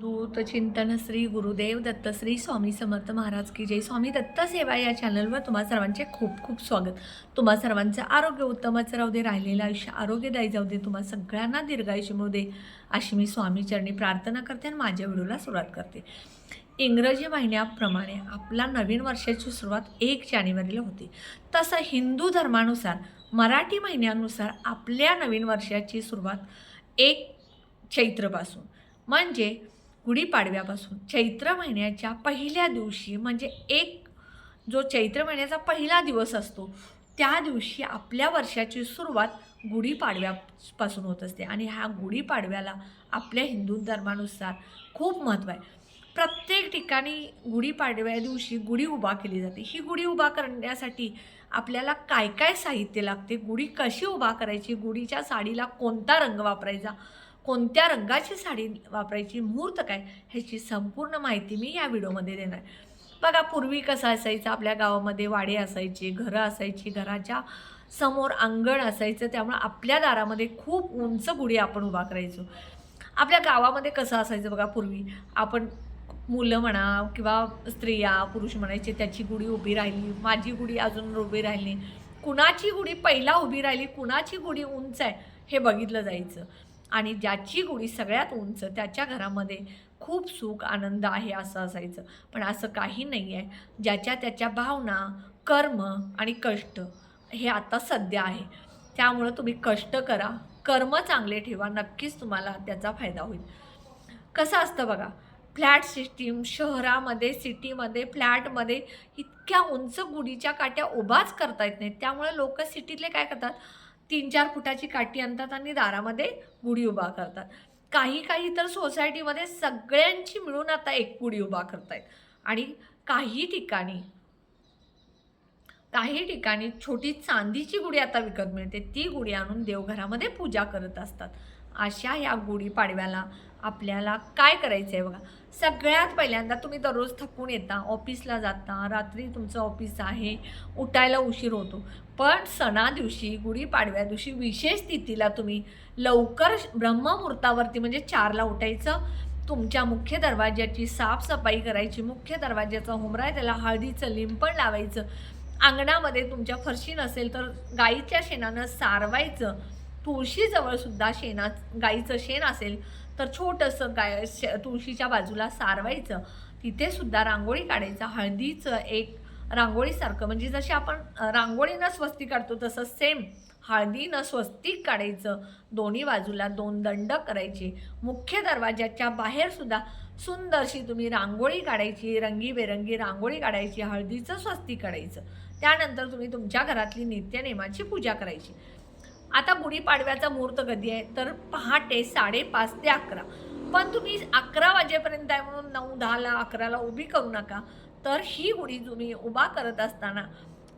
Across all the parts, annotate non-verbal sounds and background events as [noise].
दूत चिंतन श्री गुरुदेव दत्त श्री स्वामी समर्थ महाराज की जय. स्वामी दत्त सेवा या चॅनलवर तुम्हा सर्वांचे खूप खूप स्वागत. तुम्हा सर्वांचं आरोग्य उत्तमच राहू दे राहिलेलं आयुष्य आरोग्यदायी जाऊ दे तुम्हा सगळ्यांना दीर्घायुष्य मिळू दे अशी मी स्वामी चरणी प्रार्थना करते आणि माझ्या व्हिडिओला सुरुवात करते. इंग्रजी महिन्याप्रमाणे आपला नवीन वर्षाची सुरुवात एक जानेवारीला होती. तसं हिंदू धर्मानुसार मराठी महिन्यानुसार आपल्या नवीन वर्षाची सुरुवात एक चैत्रपासून म्हणजे गुढीपाडव्यापासून चैत्र महिन्याच्या पहिल्या दिवशी म्हणजे एक जो चैत्र महिन्याचा पहिला दिवस असतो त्या दिवशी आपल्या वर्षाची सुरुवात गुढीपाडव्यापासून होत असते. आणि ह्या गुढीपाडव्याला आपल्या हिंदू धर्मानुसार खूप महत्त्व आहे. प्रत्येक ठिकाणी गुढीपाडव्या दिवशी गुढी उभा केली जाते. ही गुढी उभा करण्यासाठी आपल्याला काय काय साहित्य लागते? गुढी कशी उभा करायची? गुढीच्या साडीला कोणता रंग वापरायचा? कोणत्या रंगाची साडी वापरायची मुहूर्त काय ह्याची संपूर्ण माहिती मी या व्हिडिओमध्ये देणार. बघा पूर्वी कसं असायचं आपल्या गावामध्ये वाडे असायचे घरं असायची घराच्या समोर अंगण असायचं त्यामुळे आपल्या दारामध्ये खूप उंच गुढी आपण उभा करायचो. आपल्या गावामध्ये कसं असायचं बघा पूर्वी आपण मुलं म्हणा किंवा स्त्रिया पुरुष म्हणायचे त्याची गुढी उभी राहिली माझी गुढी अजून उभी राहिली कुणाची गुढी पहिला उभी राहिली कुणाची गुढी उंच आहे हे बघितलं जायचं. आणि ज्याची गुढी सगळ्यात उंच त्याच्या घरामध्ये खूप सुख आनंद आहे असं असायचं. पण असं काही नाही आहे ज्याच्या त्याच्या भावना कर्म आणि कष्ट हे आता सध्या आहे. त्यामुळं तुम्ही कष्ट करा. कर्म चांगले ठेवा. नक्कीच तुम्हाला त्याचा फायदा होईल. कसं असतं बघा फ्लॅट सिस्टीम शहरामध्ये सिटीमध्ये फ्लॅटमध्ये इतक्या उंच गुढीच्या काट्या उभाच करता येत नाहीत. त्यामुळे लोक सिटीतले काय करतात? तीन चार फुटाची काठी आणतात आणि दारामध्ये गुढी उभा करतात. काही काही तर सोसायटीमध्ये सगळ्यांची मिळून आता एक गुढी उभा करतायत. आणि काही ठिकाणी काही ठिकाणी छोटी चांदीची गुढी आता विकत मिळते. ती गुढी आणून देवघरामध्ये पूजा करत असतात. अशा या गुढी पाडव्याला आपल्याला काय करायचं आहे बघा. सगळ्यात पहिल्यांदा तुम्ही दररोज थकून येता ऑफिसला जाता रात्री तुमचं ऑफिस आहे उठायला उशीर होतो. पण सणा दिवशी गुढीपाडव्या दिवशी विशेष तिथीला तुम्ही लवकर ब्रह्ममुहूर्तावरती म्हणजे चारला उठायचं. तुमच्या मुख्य दरवाज्याची साफसफाई करायची. मुख्य दरवाज्याचा हुमरा आहे त्याला हळदीचं लिंपण लावायचं. अंगणामध्ये तुमच्या फरशी नसेल तर गाईच्या शेणानं सारवायचं. तुळशीजवळ सुद्धा शेणा गाईचं शेण असेल तर छोटंसं गाय तुळशीच्या बाजूला सारवायचं. तिथे सुद्धा रांगोळी काढायचं. हळदीचं एक रांगोळीसारखं म्हणजे जशी आपण रांगोळीनं स्वस्ती काढतो तसं सेम हळदीनं स्वस्तिक काढायचं. दोन्ही बाजूला दोन दंड करायचे. मुख्य दरवाजाच्या बाहेरसुद्धा सुंदरशी तुम्ही रांगोळी काढायची रंगीबेरंगी रांगोळी काढायची हळदीचं स्वस्तिक काढायचं. त्यानंतर तुम्ही तुमच्या घरातली नित्यनेमाची पूजा करायची. आता गुढीपाडव्याचा मुहूर्त कधी आहे? तर पहाटे साडेपाच ते अकरा. पण तुम्ही अकरा वाजेपर्यंत आहे म्हणून नऊ दहाला अकराला उभी करू नका. तर ही गुढी तुम्ही उभा करत असताना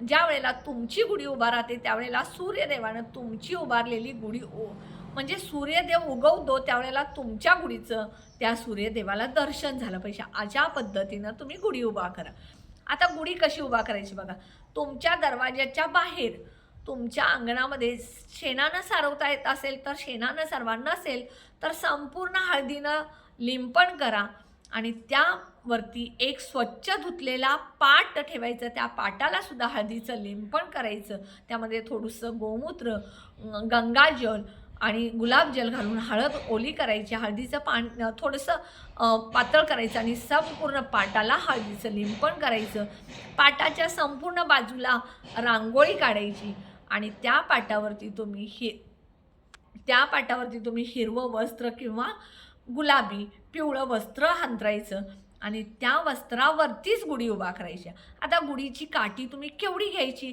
ज्या वेळेला तुमची गुढी उभा राहते त्यावेळेला सूर्यदेवानं तुमची उभारलेली गुढी ओ म्हणजे सूर्यदेव उगवतो त्यावेळेला तुमच्या गुढीचं त्या सूर्यदेवाला दर्शन झालं पाहिजे. अशा पद्धतीनं तुम्ही गुढी उभा करा. आता गुढी कशी उभा करायची बघा. तुमच्या दरवाज्याच्या बाहेर तुमच्या अंगणामध्ये शेणानं सारवता येत असेल तर शेणानं सारवा नसेल तर संपूर्ण हळदीनं लिंपण करा आणि त्यावरती एक स्वच्छ धुतलेला पाट ठेवायचं. त्या पाटाला सुद्धा हळदीचं लिंपण करायचं. त्यामध्ये थोडंसं गोमूत्र गंगाजल आणि गुलाबजल घालून हळद ओली करायची हळदीचं पान थोडंसं पातळ करायचं आणि संपूर्ण पाटाला हळदीचं लिंपण करायचं. पाटाच्या संपूर्ण बाजूला रांगोळी काढायची आणि त्या पाटावरती तुम्ही हि त्या पाटावरती तुम्ही हिरवं वस्त्र किंवा गुलाबी पिवळं वस्त्र हांतरायचं आणि त्या वस्त्रावरतीच गुढी उभा करायची आता गुढीची काठी तुम्ही केवढी घ्यायची?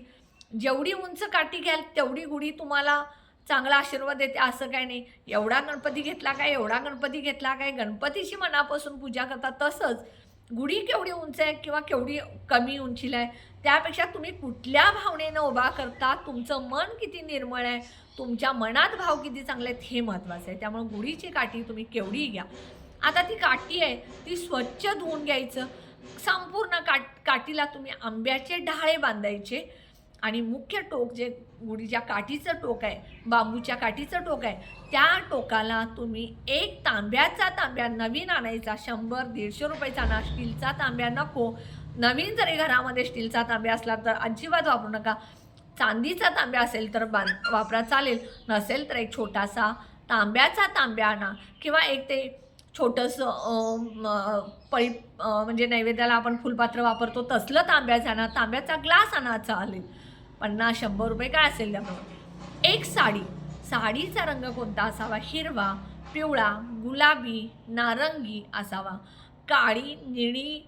जेवढी उंच काठी घ्याल तेवढी गुढी तुम्हाला चांगला आशीर्वाद देते असं काय नाही. एवढा गणपती घेतला काय एवढा गणपती घेतला काय गणपतीची मनापासून पूजा करता तसंच गुढी केवढी उंच आहे किंवा केवढी कमी उंचीला आहे त्यापेक्षा तुम्ही कुठल्या भावनेनं उभा करता तुमचं मन किती निर्मळ आहे तुमच्या मनात भाव किती चांगले आहेत हे महत्त्वाचं आहे. त्यामुळे गुढीची काठी तुम्ही केवढी घ्या. आता ती काठी आहे ती स्वच्छ धुवून घ्यायचं. संपूर्ण काट काठीला तुम्ही आंब्याचे ढाळे बांधायचे. आणि मुख्य टोक जे गुढीच्या काठीचं टोक आहे बांबूच्या काठीचं टोक आहे त्या टोकाला तुम्ही एक तांब्याचा तांब्या नवीन आणायचा शंभर दीडशे रुपयाचा ना स्टीलचा तांब्या नको. नवीन जरी घरामध्ये स्टीलचा तांब्या असला तर अजिबात वापरू नका. चांदीचा तांब्या असेल तर बां वापरा चालेल. नसेल तर एक छोटासा तांब्याचा तांब्या आणा किंवा एक ते छोटंसं अं, पळी म्हणजे नैवेद्याला आपण फुलपात्र वापरतो तसलं तांब्याचा आणा तांब्याचा ग्लास आणायचा आले पन्नास शंभर रुपये काय असेल त्यामुळे एक साडी. साडीचा रंग कोणता असावा? हिरवा पिवळा गुलाबी नारंगी असावा. काळी निळी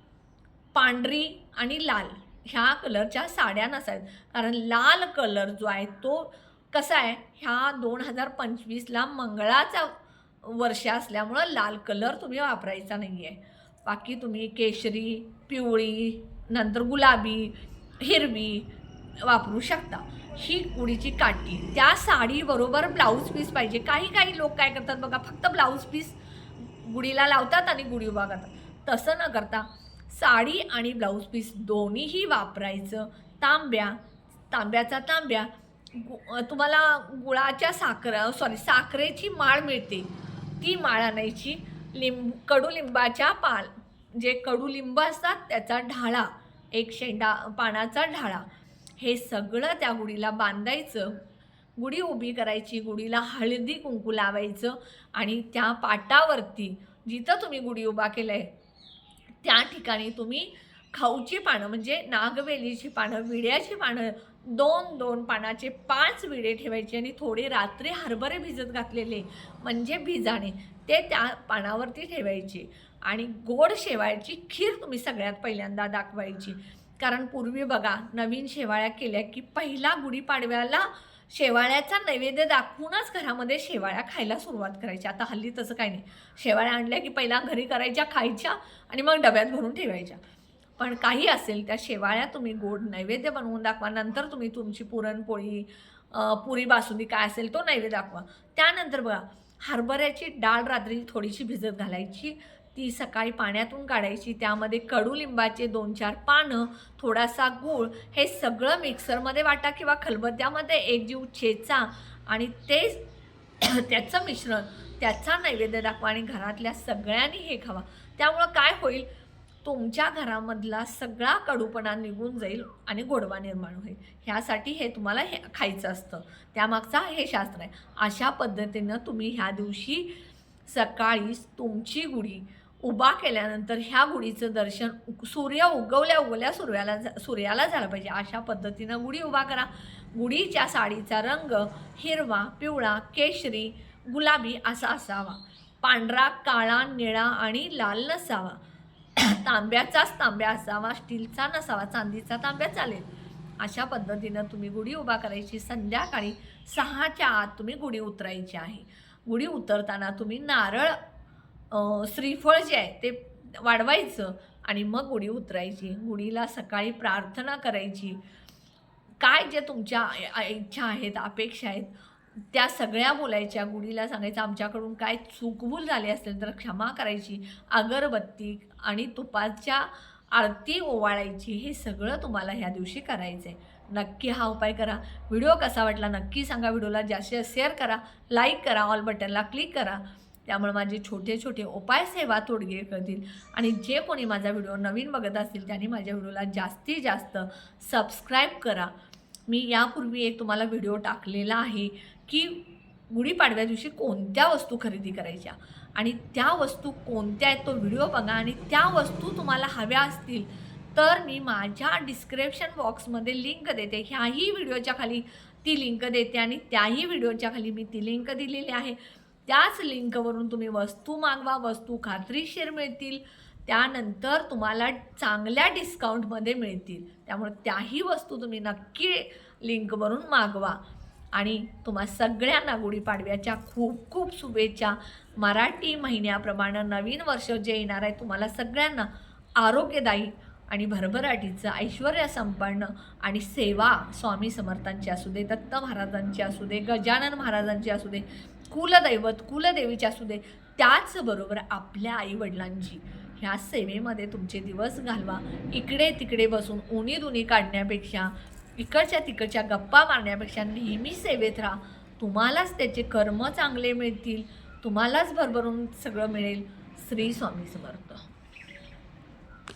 पांढरी आणि लाल. ह्या कलरच्या साड्या नसाव्यात. कारण लाल कलर जो आहे तो कसा आहे? ह्या दोन हजार पंचवीसला मंगळाचा वर्ष असल्यामुळं लाल कलर तुम्ही वापरायचा नाही आहे बाकी तुम्ही केशरी पिवळी नंतर गुलाबी हिरवी वापरू शकता. ही गुढीची काठी. त्या साडीबरोबर ब्लाऊज पीस पाहिजे. काही काही लोक काय करतात बघा फक्त ब्लाऊज पीस गुढीला लावतात आणि गुढी उभा करतात. तसं न करता साडी आणि ब्लाऊज पीस दोन्हीही वापरायचं. तांब्या तांब्याचा तांब्या. गु तुम्हाला गुळाच्या साखर सॉरी साखरेची माळ मिळते. ती माळ आणायची लिंब कडुलिंबाच्या पाल जे कडुलिंब असतात त्याचा ढाळा एक शेंडा पानाचा ढाळा हे सगळं त्या गुढीला बांधायचं. गुढी उभी करायची गुढीला हळदी कुंकू लावायचं आणि त्या पाटावरती जिथं तुम्ही गुढी उभा केलं आहे त्या ठिकाणी तुम्ही खाऊची पानं म्हणजे नागवेलीची पानं विड्याची पानं दोन दोन पानाचे पाच विडे ठेवायचे आणि थोडे रात्री हरभरे भिजत घातलेले म्हणजे भिजाणे ते त्या पानावरती ठेवायचे. आणि गोड शेवाळ्याची खीर तुम्ही सगळ्यात पहिल्यांदा दाखवायची. कारण पूर्वी बघा नवीन शेवाळ्या केल्या की पहिला गुढीपाडव्याला शेवाळ्याचा नैवेद्य दाखवूनच घरामध्ये शेवाळ्या खायला सुरुवात करायची. आता हल्ली तसं काही नाही. शेवाळ्या आणल्या की पहिला घरी करायच्या खायच्या आणि मग डब्यात भरून ठेवायच्या. पण काही असेल त्या शेवाळ्या तुम्ही गोड नैवेद्य बनवून दाखवा. नंतर तुम्ही तुमची पुरणपोळी पुरी बासुंदी काय असेल तो नैवेद्य दाखवा. त्यानंतर बघा हरभऱ्याची डाळ रात्री थोडीशी भिजत घालायची. ती सकाळी पाण्यातून काढायची. त्यामध्ये कडुलिंबाचे दोन चार पानं थोडासा गूळ हे सगळं मिक्सरमध्ये वाटा किंवा खलबत्त्यामध्ये एक जीव चेचा आणि ते [clears throat] त्याचं मिश्रण त्याचा नैवेद्य दाखवा आणि घरातल्या सगळ्यांनी हे खावा. त्यामुळं काय होईल? तुमच्या घरामधला सगळा कडूपणा निघून जाईल आणि गोडवा निर्माण होईल. ह्यासाठी हे तुम्हाला हे खायचं असतं. त्यामागचा हे शास्त्र आहे. अशा पद्धतीनं तुम्ही ह्या दिवशी सकाळी तुमची गुढी उभा केल्यानंतर ह्या गुढीचं दर्शन सूर्य उगवल्या उगवल्या सूर्याला सूर्याला झालं पाहिजे. अशा पद्धतीनं गुढी उभा करा. गुढीच्या साडीचा रंग हिरवा पिवळा केशरी गुलाबी असा असावा. पांढरा काळा निळा आणि लाल नसावा. तांब्याचाच तांब्या असावा स्टीलचा नसावा चांदीचा तांब्या चालेल. अशा पद्धतीनं तुम्ही गुढी उभा करायची. संध्याकाळी सहाच्या आत तुम्ही गुढी उतरायची आहे. गुढी उतरताना तुम्ही नारळ श्रीफळ जे आहे ते वाढवायचं आणि मग गुढी उतरायची. गुढीला सकाळी प्रार्थना करायची. काय जे तुमच्या इच्छा आहेत अपेक्षा आहेत त्या सगळ्या बोलायच्या गुढीला सांगायचं आमच्याकडून काय चूकभूल झाली असेल तर क्षमा करायची अगरबत्ती आणि तुपाच्या आरती ओवाळायची हे सगळं तुम्हाला ह्या दिवशी करायचं आहे नक्की हा उपाय करा. व्हिडिओ कसा वाटला नक्की सांगा व्हिडिओला. जास्त शेअर करा लाईक करा ऑल बटनला क्लिक करा. त्यामुळे माझे छोटे छोटे उपाय सेवा तोडगे करतील. आणि जे कोणी माझा व्हिडिओ नवीन बघत असतील त्यांनी माझ्या व्हिडिओला जास्तीत जास्त सबस्क्राईब करा. मी यापूर्वी एक तुम्हाला व्हिडिओ टाकलेला आहे. की गुढीपाडव्या दिवशी कोणत्या वस्तू खरेदी करायच्या? आणि त्या वस्तू कोणत्या आहेत तो व्हिडिओ बघा आणि त्या वस्तू तुम्हाला हव्या असतील तर मी माझ्या डिस्क्रिप्शन बॉक्समध्ये लिंक देते. ह्याही व्हिडिओच्या खाली ती लिंक देते आणि त्याही व्हिडिओच्या खाली मी ती लिंक दिलेली आहे. त्याच लिंकवरून तुम्ही वस्तू मागवा वस्तू खात्रीशीर मिळतील. त्यानंतर तुम्हाला चांगल्या डिस्काउंटमध्ये मिळतील. त्यामुळे त्याही वस्तू तुम्ही नक्की लिंकवरून मागवा. आणि तुम्हा सगळ्यांना गुढीपाडव्याच्या खूप खूप शुभेच्छा. मराठी महिन्याप्रमाणे नवीन वर्ष जे येणार आहे तुम्हाला सगळ्यांना आरोग्यदायी आणि भरभराटीचं ऐश्वर संपन्न आणि सेवा स्वामी समर्थांची असू दे दत्त महाराजांची असू दे गजानन महाराजांची असू दे कुलदैवत कुलदेवीची असू दे त्याचबरोबर आपल्या आईवडिलांची. ह्या सेवेमध्ये तुमचे दिवस घालवा. इकडे तिकडे बसून उनी दुनी काढण्यापेक्षा इकडच्या तिकडच्या गप्पा मारण्यापेक्षा नेहमी सेवेत राहा. तुम्हालाच त्याचे कर्म चांगले मिळतील. तुम्हालाच भरभरून सगळं मिळेल. श्री स्वामी समर्थ.